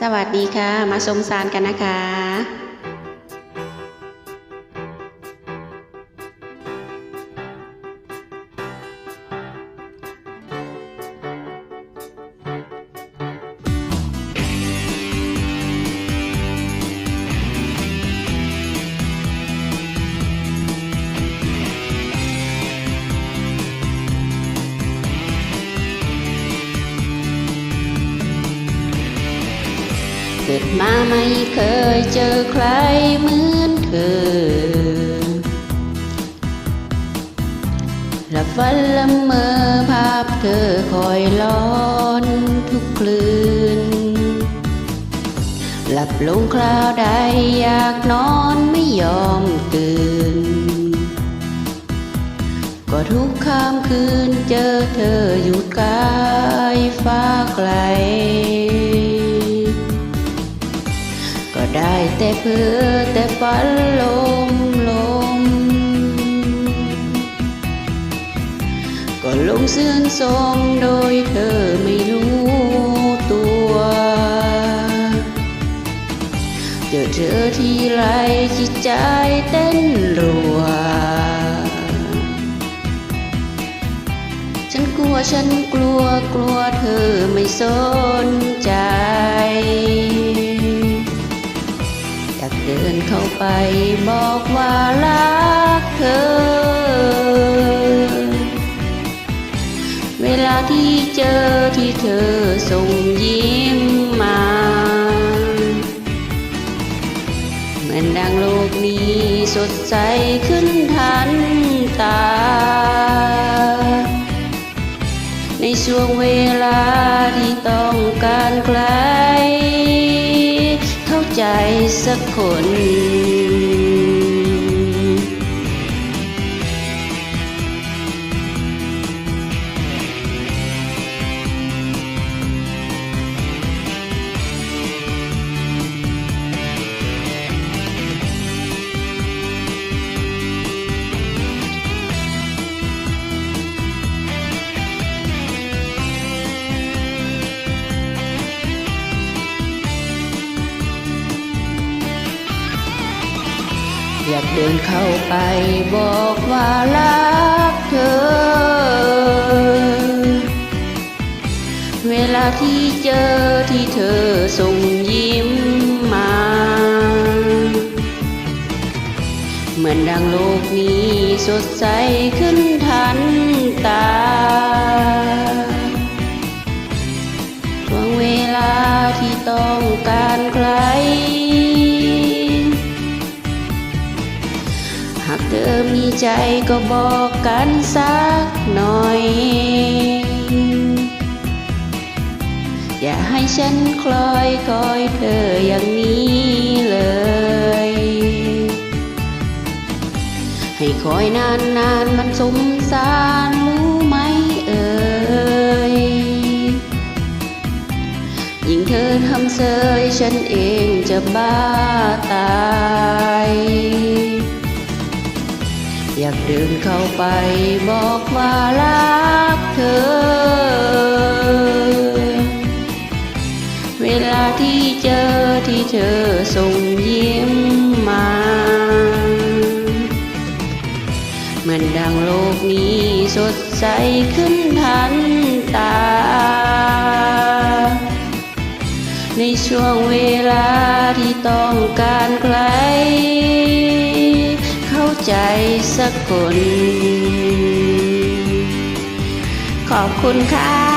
สวัสดีค่ะ มาชมสารกันนะคะ ดมาไม่เคยเจอใครเหมือนเธอละฝันละเมอภาพเธอคอยล้อนทุกคืนหลับลงคราวใดอยากนอนไม่ยอมตื่น ก็ทุกค่ำคืนเจอเธออยู่กายฟ้าไกล ได้แต่เพื่อแต่ฝันลมลม ก็ลงซื่อนสมโดยเธอไม่รู้ตัว เจอเธอทีไรจิตใจเต้นรัว ฉันกลัวฉันกลัวกลัวเธอไม่สนใจ บอกว่ารักเธอ เวลาที่เจอที่เธอส่งยิ้มมา เหมือนดังโลกนี้สดใสขึ้นทันตา ในช่วงเวลาที่ต้องการใคร ใจสักคน อยากเดินเข้าไปบอกว่ารักเธอ เวลาที่เจอที่เธอส่งยิ้มมา เหมือนดังโลกนี้สดใสขึ้นทันตาช่วงเวลาที่ต้องการใคร ใจก็บอกกันสักหน่อย อย่าให้ฉันคลอยคอยเธออย่างนี้เลย ให้คอยนานนานมันสมสารรู้ไหมเอ่ยยิ่งเธอทำเสยฉันเองจะบ้าตาย อยากเดินเข้าไปบอกว่ารักเธอ เวลาที่เจอที่เธอส่งยิ้มมา เหมือนดังโลกนี้สดใสขึ้นทันตา ในช่วงเวลาที่ต้องการใคร สักคน ขอบคุณค่ะ